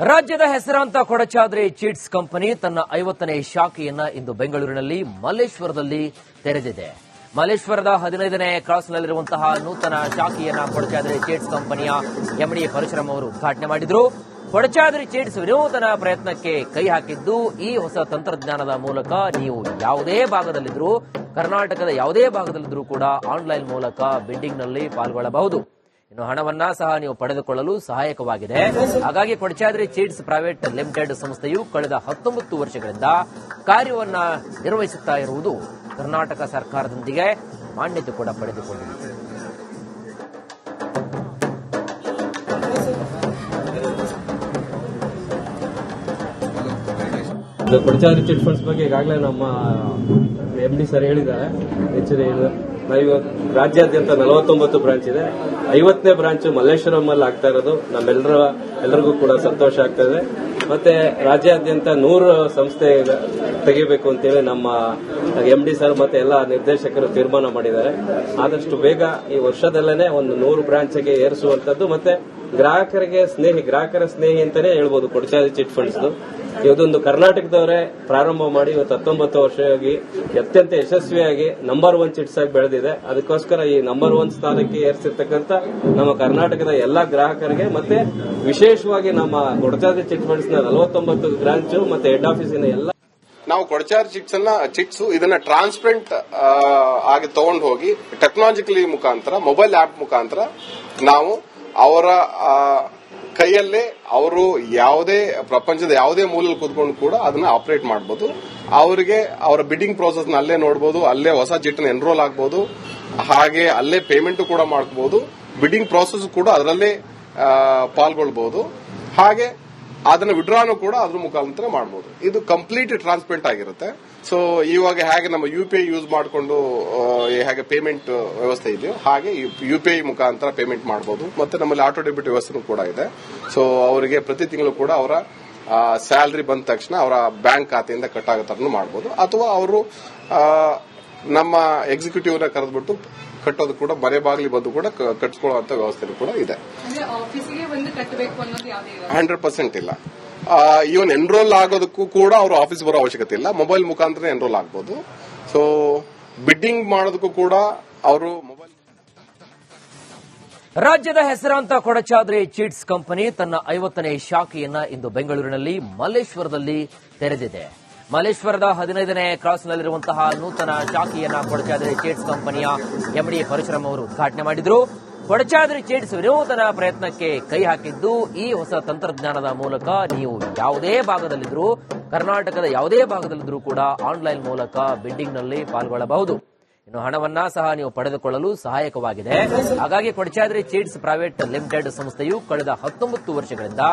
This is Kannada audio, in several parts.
ರಾಜ್ಯದ ಹೆಸರಾಂತ ಕೊಡಚಾದ್ರಿ ಚೀಟ್ಸ್ ಕಂಪನಿ ತನ್ನ ಐವತ್ತನೇ ಶಾಖೆಯನ್ನ ಇಂದು ಬೆಂಗಳೂರಿನಲ್ಲಿ ಮಲ್ಲೇಶ್ವರದಲ್ಲಿ ತೆರೆದಿದೆ. ಮಲ್ಲೇಶ್ವರದ ಹದಿನೈದನೇ ಕ್ರಾಸ್ನಲ್ಲಿರುವಂತಹ ನೂತನ ಶಾಖೆಯನ್ನ ಕೊಡಚಾದ್ರಿ ಚೀಟ್ಸ್ ಕಂಪನಿಯ ಎಂಡಿ ಪರಶುರಾಮ್ ಅವರು ಉದ್ಘಾಟನೆ ಮಾಡಿದ್ರು. ಕೊಡಚಾದ್ರಿ ಚೀಟ್ಸ್ ವಿನೂತನ ಪ್ರಯತ್ನಕ್ಕೆ ಕೈ ಹಾಕಿದ್ದು ಈ ಹೊಸ ತಂತ್ರಜ್ಞಾನದ ಮೂಲಕ ನೀವು ಯಾವುದೇ ಭಾಗದಲ್ಲಿದ್ರೂ, ಕರ್ನಾಟಕದ ಯಾವುದೇ ಭಾಗದಲ್ಲಿದ್ರೂ ಕೂಡ ಆನ್ಲೈನ್ ಮೂಲಕ ಬಿಡ್ಡಿಂಗ್ನಲ್ಲಿ ಪಾಲ್ಗೊಳ್ಳಬಹುದು. ಇನ್ನು ಹಣವನ್ನ ಸಹ ನೀವು ಪಡೆದುಕೊಳ್ಳಲು ಸಹಾಯಕವಾಗಿದೆ. ಹಾಗಾಗಿ ಕೊಡಚಾದ್ರಿ ಚೀಟ್ಸ್ ಪ್ರೈವೇಟ್ ಲಿಮಿಟೆಡ್ ಸಂಸ್ಥೆಯು ಕಳೆದ ಹತ್ತೊಂಬತ್ತು ವರ್ಷಗಳಿಂದ ಕಾರ್ಯವನ್ನ ನಿರ್ವಹಿಸುತ್ತಾ ಇರುವುದು ಕರ್ನಾಟಕ ಸರ್ಕಾರದೊಂದಿಗೆ ಮಾನ್ಯತೆ ಕೂಡ ಪಡೆದುಕೊಂಡಿದೆ. ಕೊಡಚಾದ್ರಿ ಚಿಟ್ ಫಂಡ್ಸ್ ಬಗ್ಗೆ ಈಗಾಗಲೇ ನಮ್ಮ ಎಂ ಡಿ ಸರ್ ಹೇಳಿದ್ದಾರೆ. ಹೆಚ್ಚಿನ ರಾಜ್ಯಾದ್ಯಂತ ನಲವತ್ತೊಂಬತ್ತು ಬ್ರಾಂಚ್ ಇದೆ. ಐವತ್ತನೇ ಬ್ರಾಂಚ್ ಮಲ್ಲೇಶ್ವರಂ ಅಲ್ಲಿ ಆಗ್ತಾ ಇರೋದು. ನಮ್ಮೆಲ್ಲರ ಎಲ್ಲರಿಗೂ ಕೂಡ ಸಂತೋಷ ಆಗ್ತಾ ಇದೆ. ಮತ್ತೆ ರಾಜ್ಯಾದ್ಯಂತ ನೂರು ಸಂಸ್ಥೆ ತೆಗಿಬೇಕು ಅಂತೇಳಿ ನಮ್ಮ ಎಂ ಡಿ ಸರ್ ಮತ್ತೆ ಎಲ್ಲ ನಿರ್ದೇಶಕರು ತೀರ್ಮಾನ ಮಾಡಿದ್ದಾರೆ. ಆದಷ್ಟು ಬೇಗ ಈ ವರ್ಷದಲ್ಲೇನೆ ಒಂದು ನೂರು ಬ್ರಾಂಚ್ಗೆ ಏರಿಸುವಂತದ್ದು ಮತ್ತೆ ಗ್ರಾಹಕರಿಗೆ ಸ್ನೇಹಿ, ಗ್ರಾಹಕರ ಸ್ನೇಹಿ ಅಂತಾನೆ ಹೇಳ್ಬೋದು ಕೊಡಚಾದಿ ಚಿಟ್ ಫಂಡ್ಸ್ ಇವತ್ತೊಂದು ಕರ್ನಾಟಕದವರೇ ಪ್ರಾರಂಭ ಮಾಡಿ ಇವತ್ತು ಹತ್ತೊಂಬತ್ತು ವರ್ಷವಾಗಿ ಅತ್ಯಂತ ಯಶಸ್ವಿಯಾಗಿ ನಂಬರ್ ಒನ್ ಚಿಟ್ಸ್ ಆಗಿ ಬೆಳೆದಿದೆ. ಅದಕ್ಕೋಸ್ಕರ ಈ ನಂಬರ್ ಒನ್ ಸ್ಥಾನಕ್ಕೆ ಏರಿಸಿರ್ತಕ್ಕಂಥ ನಮ್ಮ ಕರ್ನಾಟಕದ ಎಲ್ಲಾ ಗ್ರಾಹಕರಿಗೆ ಮತ್ತೆ ವಿಶೇಷವಾಗಿ ನಮ್ಮ ಕೊಡಚಾದಿ ಚಿಟ್ ಫಂಡ್ಸ್ನ ನಲವತ್ತೊಂಬತ್ತು ಬ್ರಾಂಚ್ ಮತ್ತೆ ಹೆಡ್ ಆಫೀಸಿನ ಎಲ್ಲ ನಾವು ಕೊಡಚಾರ್ ಚಿಟ್ಸ್ ಅನ್ನ, ಚಿಟ್ಸ್ ಇದನ್ನ ಟ್ರಾನ್ಸ್ಪರೆಂಟ್ ಆಗಿ ತಗೊಂಡು ಹೋಗಿ ಟೆಕ್ನಾಲಜಿಕಲಿ ಮುಖಾಂತರ ಮೊಬೈಲ್ ಆಪ್ ಮುಖಾಂತರ ನಾವು ಅವರ ಕೈಯಲ್ಲೇ ಅವರು ಯಾವುದೇ ಪ್ರಪಂಚದ ಯಾವುದೇ ಮೂಲಲ್ಲಿ ಕೂತ್ಕೊಂಡು ಕೂಡ ಅದನ್ನ ಆಪರೇಟ್ ಮಾಡಬಹುದು ಅವರಿಗೆ ಅವರ ಬಿಡ್ಡಿಂಗ್ ಪ್ರೋಸೆಸ್ ಅಲ್ಲೇ ನೋಡಬಹುದು ಅಲ್ಲೇ ಹೊಸ ಚಿಟ್ಟನ್ನ ಎನ್ರೋಲ್ ಆಗಬಹುದು ಹಾಗೆ ಅಲ್ಲೇ ಪೇಮೆಂಟ್ ಕೂಡ ಮಾಡಬಹುದು ಬಿಡ್ಡಿಂಗ್ ಪ್ರೋಸೆಸ್ ಕೂಡ ಅದರಲ್ಲೇ ಪಾಲ್ಗೊಳ್ಬಹುದು ಹಾಗೆ ಅದನ್ನ ವಿಡ್ರಾನು ಕೂಡ ಅದ್ರ ಮುಖಾಂತರ ಮಾಡಬಹುದು ಇದು ಕಂಪ್ಲೀಟ್ ಟ್ರಾನ್ಸ್ಪರೆಂಟ್ ಆಗಿರುತ್ತೆ. ಸೊ ಇವಾಗ ಹೇಗೆ ನಮ್ಮ ಯು ಪಿ ಐ ಯೂಸ್ ಮಾಡಿಕೊಂಡು ಹೇಗೆ ಪೇಮೆಂಟ್ ವ್ಯವಸ್ಥೆ ಇದೆಯೋ ಹಾಗೆ ಯು ಪಿ ಐ ಮುಖಾಂತರ ಪೇಮೆಂಟ್ ಮಾಡಬಹುದು ಮತ್ತೆ ನಮ್ಮಲ್ಲಿ ಆಟೋ ಡೆಬಿಟ್ ವ್ಯವಸ್ಥೆನೂ ಕೂಡ ಇದೆ. ಸೊ ಅವರಿಗೆ ಪ್ರತಿ ತಿಂಗಳು ಕೂಡ ಅವರ ಸ್ಯಾಲರಿ ಬಂದ ತಕ್ಷಣ ಅವರ ಬ್ಯಾಂಕ್ ಖಾತೆಯಿಂದ ಕಟ್ ಆಗೋ ಮಾಡಬಹುದು ಅಥವಾ ಅವರು ನಮ್ಮ ಎಕ್ಸಿಕ್ಯೂಟಿವ್ನ ಕರೆದ್ಬಿಟ್ಟು ಕಟ್ಟೋದು ಕೂಡ ಮನೆ ಬಾಗಿಲಿ ಬಂದು ಕೂಡ ಕ- ಕಟ್ಸ್ಕೊಳ್ಳುವಂತ ವ್ಯವಸ್ಥೆ ಕೂಡ ಇದೆ. ಅಂದ್ರೆ ಆಫೀಸಿಗೆ ಬಂದು ಕಟ್ಟಬೇಕು ಅನ್ನೋದು ಯಾವುದೇ ಇರಲ್ಲ ಹಂಡ್ರೆಡ್ ಪರ್ಸೆಂಟ್ ಇಲ್ಲ. ಇವನ್ ಎನ್ರೋಲ್ ಆಗೋದಕ್ಕೂ ಕೂಡ ಅವರು ಆಫೀಸ್ ಬರೋ ಅವಶ್ಯಕತೆ ಇಲ್ಲ. ಮೊಬೈಲ್ ಮುಖಾಂತರ ಎನ್ರೋಲ್ ಆಗ್ಬೋದು. ಸೊ ಬಿಡ್ಡಿಂಗ್ ಮಾಡೋದಕ್ಕೂ ಕೂಡ ಅವರು ಮೊಬೈಲ್ ರಾಜ್ಯದ ಹೆಸರಾಂತ ಕೊಡಚಾದ್ರಿ ಚೀಟ್ಸ್ ಕಂಪನಿ ತನ್ನ ಐವತ್ತನೇ ಶಾಖೆಯನ್ನ ಇಂದು ಬೆಂಗಳೂರಿನಲ್ಲಿ ಮಲ್ಲೇಶ್ವರದಲ್ಲಿ ತೆರೆದಿದೆ. ಮಲ್ಲೇಶ್ವರದ ಹದಿನೈದನೇ ಕ್ರಾಸ್ನಲ್ಲಿರುವಂತಹ ನೂತನ ಶಾಖೆಯನ್ನ ಕೊಡಚಾದ್ರಿ ಚೇಟ್ಸ್ ಕಂಪನಿಯ ಎಂಡಿ ಪರಶುರಾಮ್ ಅವರು ಉದ್ಘಾಟನೆ ಮಾಡಿದ್ರು. ಕೊಡಚಾದ್ರಿ ಚೇಟ್ಸ್ ವಿನೂತನ ಪ್ರಯತ್ನಕ್ಕೆ ಕೈ ಹಾಕಿದ್ದು ಈ ಹೊಸ ತಂತ್ರಜ್ಞಾನದ ಮೂಲಕ ನೀವು ಯಾವುದೇ ಭಾಗದಲ್ಲಿದ್ರೂ, ಕರ್ನಾಟಕದ ಯಾವುದೇ ಭಾಗದಲ್ಲಿದ್ರೂ ಕೂಡ ಆನ್ಲೈನ್ ಮೂಲಕ ಬಿಡ್ಡಿಂಗ್ನಲ್ಲಿ ಪಾಲ್ಗೊಳ್ಳಬಹುದು. ಇನ್ನು ಹಣವನ್ನ ಸಹ ನೀವು ಪಡೆದುಕೊಳ್ಳಲು ಸಹಾಯಕವಾಗಿದೆ. ಹಾಗಾಗಿ ಕೊಡಚಾದ್ರಿ ಚೀಟ್ಸ್ ಪ್ರೈವೇಟ್ ಲಿಮಿಟೆಡ್ ಸಂಸ್ಥೆಯು ಕಳೆದ ಹತ್ತೊಂಬತ್ತು ವರ್ಷಗಳಿಂದ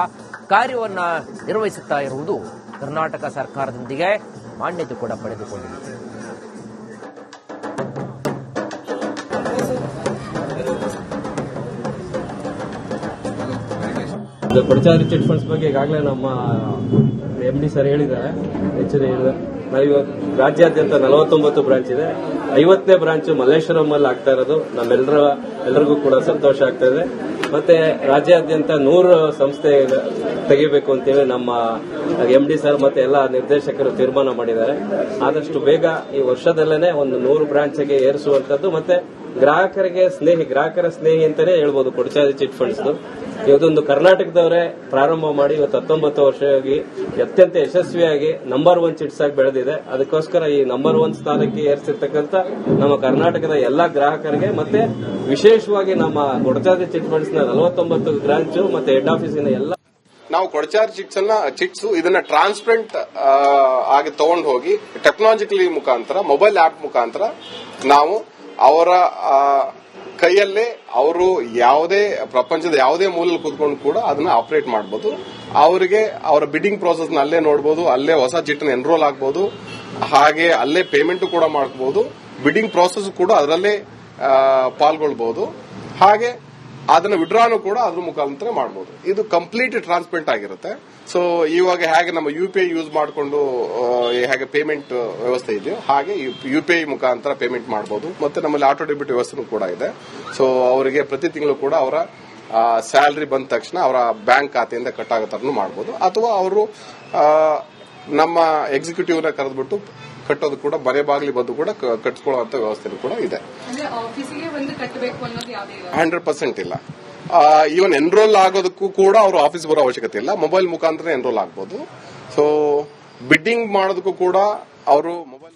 ಕಾರ್ಯವನ್ನ ನಿರ್ವಹಿಸುತ್ತಾ ಇರುವುದು ಕರ್ನಾಟಕ ಸರ್ಕಾರದೊಂದಿಗೆ ಮಾನ್ಯತೆ ಕೂಡ ಪಡೆದುಕೊಂಡಿದೆ. ಕೊಡಚಾದ್ರಿ ಚಿಟ್ ಫಂಡ್ಸ್ ಬಗ್ಗೆ ಈಗಾಗಲೇ ನಮ್ಮ ಎಂ ಡಿ ಸರ್ ಹೇಳಿದ್ದಾರೆ. ಎಚ್ಚರಿ ಏನು ರಾಜ್ಯಾದ್ಯಂತ ನಲವತ್ತೊಂಬತ್ತು ಬ್ರಾಂಚ್ ಇದೆ. ಐವತ್ತನೇ ಬ್ರಾಂಚ್ ಮಲ್ಲೇಶ್ವರಂ ಅಲ್ಲಿ ಆಗ್ತಾ ಇರೋದು. ನಮ್ಮೆಲ್ಲರ ಎಲ್ಲರಿಗೂ ಕೂಡ ಸಂತೋಷ ಆಗ್ತಾ ಇದೆ. ಮತ್ತೆ ರಾಜ್ಯಾದ್ಯಂತ ನೂರು ಸಂಸ್ಥೆ ತೆಗಿಬೇಕು ಅಂತೇಳಿ ನಮ್ಮ ಎಂ ಡಿ ಸರ್ ಮತ್ತೆ ಎಲ್ಲ ನಿರ್ದೇಶಕರು ತೀರ್ಮಾನ ಮಾಡಿದ್ದಾರೆ. ಆದಷ್ಟು ಬೇಗ ಈ ವರ್ಷದಲ್ಲೇನೆ ಒಂದು ನೂರು ಬ್ರಾಂಚ್ಗೆ ಏರಿಸುವಂತದ್ದು ಮತ್ತೆ ಗ್ರಾಹಕರಿಗೆ ಸ್ನೇಹಿ, ಗ್ರಾಹಕರ ಸ್ನೇಹಿ ಅಂತಾನೆ ಹೇಳ್ಬೋದು ಕೊಡಚಾದಿ ಚಿಟ್ ಫಂಡ್ಸ್ ಇವತ್ತೊಂದು ಕರ್ನಾಟಕದವರೇ ಪ್ರಾರಂಭ ಮಾಡಿ ಇವತ್ತು ಹತ್ತೊಂಬತ್ತು ವರ್ಷವಾಗಿ ಅತ್ಯಂತ ಯಶಸ್ವಿಯಾಗಿ ನಂಬರ್ ಒನ್ ಚಿಟ್ಸ್ ಆಗಿ ಬೆಳೆದಿದೆ. ಅದಕ್ಕೋಸ್ಕರ ಈ ನಂಬರ್ ಒನ್ ಸ್ಥಾನಕ್ಕೆ ಏರಿಸಿರ್ತಕ್ಕಂಥ ನಮ್ಮ ಕರ್ನಾಟಕದ ಎಲ್ಲಾ ಗ್ರಾಹಕರಿಗೆ ಮತ್ತೆ ವಿಶೇಷವಾಗಿ ನಮ್ಮ ಕೊಡಚಾದ್ರಿ ಚಿಟ್ ಫಂಡ್ಸ್ ನಲವತ್ತೊಂಬತ್ತು ಬ್ರಾಂಚ್ ಮತ್ತೆ ಹೆಡ್ ಆಫೀಸಿನ ಎಲ್ಲ ನಾವು ಕೊಡಚಾರ್ ಚಿಟ್ಸ್ ಅನ್ನ ಚಿಟ್ಸ್ ಇದನ್ನ ಟ್ರಾನ್ಸ್ಪರೆಂಟ್ ಆಗಿ ತಗೊಂಡು ಹೋಗಿ ಟೆಕ್ನಾಲಜಿಕಲಿ ಮುಖಾಂತರ ಮೊಬೈಲ್ ಆಪ್ ಮುಖಾಂತರ ನಾವು ಅವರ ಕೈಯಲ್ಲೇ ಅವರು ಯಾವುದೇ ಪ್ರಪಂಚದ ಯಾವುದೇ ಮೂಲಲ್ಲಿ ಕೂತ್ಕೊಂಡು ಕೂಡ ಅದನ್ನ ಆಪರೇಟ್ ಮಾಡಬಹುದು ಅವರಿಗೆ ಅವರ ಬಿಡ್ಡಿಂಗ್ ಪ್ರೋಸೆಸ್ ಅಲ್ಲೇ ನೋಡಬಹುದು ಅಲ್ಲೇ ಹೊಸ ಚಿಟ್ಟನ್ನ ಎನ್ರೋಲ್ ಆಗಬಹುದು ಹಾಗೆ ಅಲ್ಲೇ ಪೇಮೆಂಟ್ ಕೂಡ ಮಾಡಬಹುದು ಬಿಡ್ಡಿಂಗ್ ಪ್ರೋಸೆಸ್ ಕೂಡ ಅದರಲ್ಲೇ ಪಾಲ್ಗೊಳ್ಬಹುದು. ಹಾಗೆ ಅದನ್ನ ವಿಡ್ರಾನು ಕೂಡ ಅದ್ರ ಮುಖಾಂತರ ಮಾಡಬಹುದು ಇದು ಕಂಪ್ಲೀಟ್ ಟ್ರಾನ್ಸ್ಪರೆಂಟ್ ಆಗಿರುತ್ತೆ. ಸೊ ಇವಾಗ ಹೇಗೆ ನಮ್ಮ ಯು ಪಿ ಐ ಯೂಸ್ ಮಾಡಿಕೊಂಡು ಹೇಗೆ ಪೇಮೆಂಟ್ ವ್ಯವಸ್ಥೆ ಇದೆಯೋ ಹಾಗೆ ಯು ಪಿ ಐ ಮುಖಾಂತರ ಪೇಮೆಂಟ್ ಮಾಡಬಹುದು ಮತ್ತೆ ನಮ್ಮಲ್ಲಿ ಆಟೋ ಡೆಬಿಟ್ ವ್ಯವಸ್ಥೆನೂ ಕೂಡ ಇದೆ. ಸೊ ಅವರಿಗೆ ಪ್ರತಿ ತಿಂಗಳು ಕೂಡ ಅವರ ಸ್ಯಾಲ್ರಿ ಬಂದ ತಕ್ಷಣ ಅವರ ಬ್ಯಾಂಕ್ ಖಾತೆಯಿಂದ ಕಟ್ ಆಗೋ ಮಾಡಬಹುದು ಅಥವಾ ಅವರು ನಮ್ಮ ಎಕ್ಸಿಕ್ಯೂಟಿವ್ನ ಕರೆದ್ಬಿಟ್ಟು ಕಟ್ಟೋದು ಕೂಡ ಬರೆ ಬಾಗ್ಲಿ ಬಂದು ಕೂಡ ಕಟ್ಕೊಳ್ಳುವಂತ ವ್ಯವಸ್ಥೆ ಕೂಡ ಇದೆ. ಅಂದ್ರೆ ಆಫೀಸಿಗೆ ಬಂದು ಕಟ್ಟಬೇಕು ಅನ್ನೋದು ಯಾವುದೇ ಇರೋದು? ಹಂಡ್ರೆಡ್ ಪರ್ಸೆಂಟ್ ಇಲ್ಲ. ಈವನ್ ಎನ್ರೋಲ್ ಆಗೋದಕ್ಕೂ ಕೂಡ ಅವರು ಆಫೀಸ್ ಬರೋ ಅವಶ್ಯಕತೆ ಇಲ್ಲ. ಮೊಬೈಲ್ ಮುಖಾಂತರ ಎನ್ರೋಲ್ ಆಗ್ಬೋದು. ಸೊ ಬಿಡ್ಡಿಂಗ್ ಮಾಡೋದಕ್ಕೂ ಕೂಡ ಅವರು ಮೊಬೈಲ್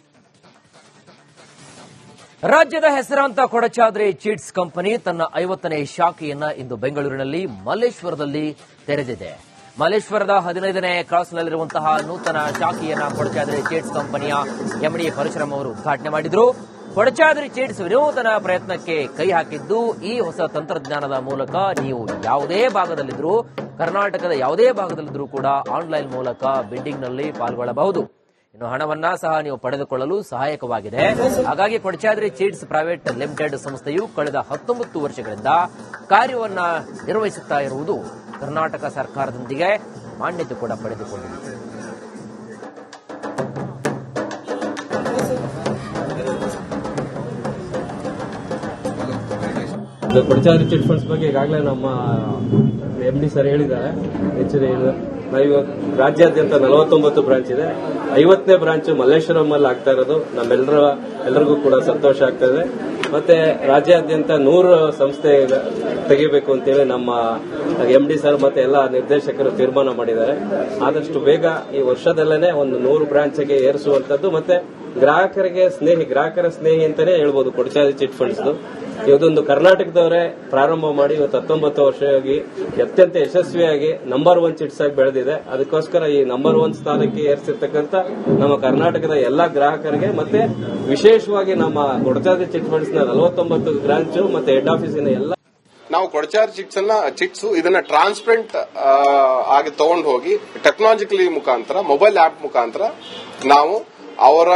ರಾಜ್ಯದ ಹೆಸರಾಂತ ಕೊಡಚಾದ್ರಿ ಚೀಟ್ಸ್ ಕಂಪನಿ ತನ್ನ ಐವತ್ತನೇ ಶಾಖೆಯನ್ನ ಇಂದು ಬೆಂಗಳೂರಿನಲ್ಲಿ ಮಲ್ಲೇಶ್ವರದಲ್ಲಿ ತೆರೆದಿದೆ. ಮಲ್ಲೇಶ್ವರದ ಹದಿನೈದನೇ ಕ್ರಾಸ್ನಲ್ಲಿರುವಂತಹ ನೂತನ ಶಾಖೆಯನ್ನ ಕೊಡಚಾದ್ರಿ ಚೇಟ್ಸ್ ಕಂಪನಿಯ ಎಂಡಿ ಪರಶುರಾಮ್ ಅವರು ಉದ್ಘಾಟನೆ ಮಾಡಿದ್ರು. ಕೊಡಚಾದ್ರಿ ಚೇಟ್ಸ್ ವಿನೂತನ ಪ್ರಯತ್ನಕ್ಕೆ ಕೈ ಹಾಕಿದ್ದು ಈ ಹೊಸ ತಂತ್ರಜ್ಞಾನದ ಮೂಲಕ ನೀವು ಯಾವುದೇ ಭಾಗದಲ್ಲಿದ್ದರೂ ಕರ್ನಾಟಕದ ಯಾವುದೇ ಭಾಗದಲ್ಲಿದ್ದರೂ ಕೂಡ ಆನ್ಲೈನ್ ಮೂಲಕ ಬಿಡ್ಡಿಂಗ್ನಲ್ಲಿ ಪಾಲ್ಗೊಳ್ಳಬಹುದು. ಇನ್ನು ಹಣವನ್ನ ಸಹ ನೀವು ಪಡೆದುಕೊಳ್ಳಲು ಸಹಾಯಕವಾಗಿದೆ. ಹಾಗಾಗಿ ಕೊಡಚಾದ್ರಿ ಚೀಟ್ಸ್ ಪ್ರೈವೇಟ್ ಲಿಮಿಟೆಡ್ ಸಂಸ್ಥೆಯು ಕಳೆದ ಹತ್ತೊಂಬತ್ತು ವರ್ಷಗಳಿಂದ ಕಾರ್ಯವನ್ನ ನಿರ್ವಹಿಸುತ್ತಾ ಇರುವುದು ಕರ್ನಾಟಕ ಸರ್ಕಾರದೊಂದಿಗೆ ಮಾನ್ಯತೆ ಕೂಡ ಪಡೆದುಕೊಂಡಿದೆ. ಕೊಡಚಾದ್ರಿ ಚಿಟ್ ಫಂಡ್ಸ್ ಬಗ್ಗೆ ಈಗಾಗಲೇ ನಮ್ಮ ಎಂ ಡಿ ಸರ್ ಹೇಳಿದ್ದಾರೆ. ಹೆಚ್ಚಿನ ರಾಜ್ಯಾದ್ಯಂತ ನಲವತ್ತೊಂಬತ್ತು ಬ್ರಾಂಚ್ ಇದೆ. ಐವತ್ತನೇ ಬ್ರಾಂಚ್ ಮಲ್ಲೇಶ್ವರಂ ಅಲ್ಲಿ ಆಗ್ತಾ ಇರೋದು. ನಮ್ಮೆಲ್ಲರ ಎಲ್ಲರಿಗೂ ಕೂಡ ಸಂತೋಷ ಆಗ್ತಾ ಇದೆ. ಮತ್ತೆ ರಾಜ್ಯಾದ್ಯಂತ ನೂರು ಸಂಸ್ಥೆ ತೆಗಿಬೇಕು ಅಂತೇಳಿ ನಮ್ಮ ಎಂ ಡಿ ಸರ್ ಮತ್ತೆ ಎಲ್ಲ ನಿರ್ದೇಶಕರು ತೀರ್ಮಾನ ಮಾಡಿದ್ದಾರೆ. ಆದಷ್ಟು ಬೇಗ ಈ ವರ್ಷದಲ್ಲೇನೆ ಒಂದು ನೂರು ಬ್ರಾಂಚ್ಗೆ ಏರಿಸುವಂತದ್ದು ಮತ್ತೆ ಗ್ರಾಹಕರಿಗೆ ಸ್ನೇಹಿ ಗ್ರಾಹಕರ ಸ್ನೇಹಿ ಅಂತಾನೆ ಹೇಳ್ಬೋದು ಕೊಡಚಾದಿ ಚಿಟ್ ಫಂಡ್ಸ್ ಇದೊಂದು ಕರ್ನಾಟಕದವರೇ ಪ್ರಾರಂಭ ಮಾಡಿ ಇವತ್ತು ಹತ್ತೊಂಬತ್ತು ವರ್ಷವಾಗಿ ಅತ್ಯಂತ ಯಶಸ್ವಿಯಾಗಿ ನಂಬರ್ ಒನ್ ಚಿಟ್ಸ್ ಆಗಿ ಬೆಳೆದಿದೆ. ಅದಕ್ಕೋಸ್ಕರ ಈ ನಂಬರ್ ಒನ್ ಸ್ಥಾನಕ್ಕೆ ಏರಿಸಿರ್ತಕ್ಕಂಥ ನಮ್ಮ ಕರ್ನಾಟಕದ ಎಲ್ಲಾ ಗ್ರಾಹಕರಿಗೆ ಮತ್ತೆ ವಿಶೇಷವಾಗಿ ನಮ್ಮ ಕೊಡಚಾದ್ರಿ ಚಿಟ್ ಫಂಡ್ಸ್ನ ನಲವತ್ತೊಂಬತ್ತು ಬ್ರಾಂಚು ಮತ್ತೆ ಹೆಡ್ ಆಫೀಸಿನ ಎಲ್ಲ ನಾವು ಕೊಡಚಾರ್ ಚಿಟ್ಸ್ ಅನ್ನ ಚಿಟ್ಸ್ ಇದನ್ನ ಟ್ರಾನ್ಸ್ಪರೆಂಟ್ ಆಗಿ ತಗೊಂಡು ಹೋಗಿ ಟೆಕ್ನಾಲಜಿಕಲಿ ಮುಖಾಂತರ ಮೊಬೈಲ್ ಆಪ್ ಮುಖಾಂತರ ನಾವು ಅವರ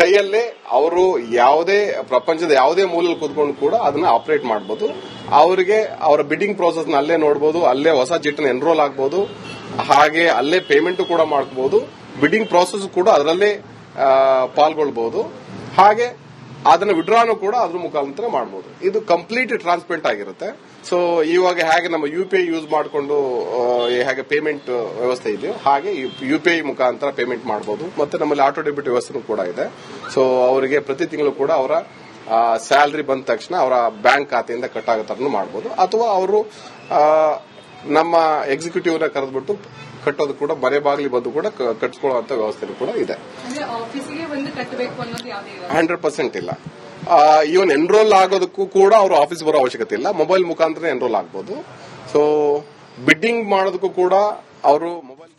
ಕೈಯಲ್ಲೇ ಅವರು ಯಾವುದೇ ಪ್ರಪಂಚದ ಯಾವುದೇ ಮೂಲಲ್ಲಿ ಕೂತ್ಕೊಂಡು ಕೂಡ ಅದನ್ನ ಆಪರೇಟ್ ಮಾಡಬಹುದು ಅವರಿಗೆ ಅವರ ಬಿಡ್ಡಿಂಗ್ ಪ್ರೋಸೆಸ್ ಅಲ್ಲೇ ನೋಡಬಹುದು ಅಲ್ಲೇ ಹೊಸ ಚಿಟ್ಟನ ಎನ್ರೋಲ್ ಆಗಬಹುದು ಹಾಗೆ ಅಲ್ಲೇ ಪೇಮೆಂಟ್ ಕೂಡ ಮಾಡಬಹುದು ಬಿಡ್ಡಿಂಗ್ ಪ್ರೋಸೆಸ್ ಕೂಡ ಅದರಲ್ಲೇ ಪಾಲ್ಗೊಳ್ಬಹುದು ಹಾಗೆ ಅದನ್ನ ವಿಡ್ರಾನು ಕೂಡ ಅದ್ರ ಮುಖಾಂತರ ಮಾಡಬಹುದು ಇದು ಕಂಪ್ಲೀಟ್ ಟ್ರಾನ್ಸ್ಪರೆಂಟ್ ಆಗಿರುತ್ತೆ. ಸೊ ಇವಾಗ ಹೇಗೆ ನಮ್ಮ ಯು ಪಿ ಐ ಯೂಸ್ ಮಾಡಿಕೊಂಡು ಹೇಗೆ ಪೇಮೆಂಟ್ ವ್ಯವಸ್ಥೆ ಇದೆಯೋ ಹಾಗೆ ಯು ಪಿ ಐ ಮುಖಾಂತರ ಪೇಮೆಂಟ್ ಮಾಡಬಹುದು ಮತ್ತೆ ನಮ್ಮಲ್ಲಿ ಆಟೋ ಡೆಬಿಟ್ ವ್ಯವಸ್ಥೆನೂ ಕೂಡ ಇದೆ. ಸೊ ಅವರಿಗೆ ಪ್ರತಿ ತಿಂಗಳು ಕೂಡ ಅವರ ಸ್ಯಾಲ್ರಿ ಬಂದ ತಕ್ಷಣ ಅವರ ಬ್ಯಾಂಕ್ ಖಾತೆಯಿಂದ ಕಟ್ ಆಗೋ ಮಾಡಬಹುದು ಅಥವಾ ಅವರು ನಮ್ಮ ಎಕ್ಸಿಕ್ಯೂಟಿವ್ನ ಕರೆದ್ಬಿಟ್ಟು ಕಟ್ಟೋದು ಕೂಡ ಮನೆ ಬಾಗಿಲಿ ಬಂದು ಕೂಡ ಕಟ್ಕೊಳ್ಳುವಂತ ವ್ಯವಸ್ಥೆ ಕೂಡ ಇದೆ. ಹಂಡ್ರೆಡ್ ಪರ್ಸೆಂಟ್ ಇಲ್ಲ. ಈವನ್ ಎನ್ರೋಲ್ ಆಗೋದಕ್ಕೂ ಕೂಡ ಅವರು ಆಫೀಸ್ ಬರೋ ಅವಶ್ಯಕತೆ ಇಲ್ಲ. ಮೊಬೈಲ್ ಮುಖಾಂತರ ಎನ್ರೋಲ್ ಆಗ್ಬೋದು. ಸೊ ಬಿಡ್ಡಿಂಗ್ ಮಾಡೋದಕ್ಕೂ ಕೂಡ ಅವರು ಮೊಬೈಲ್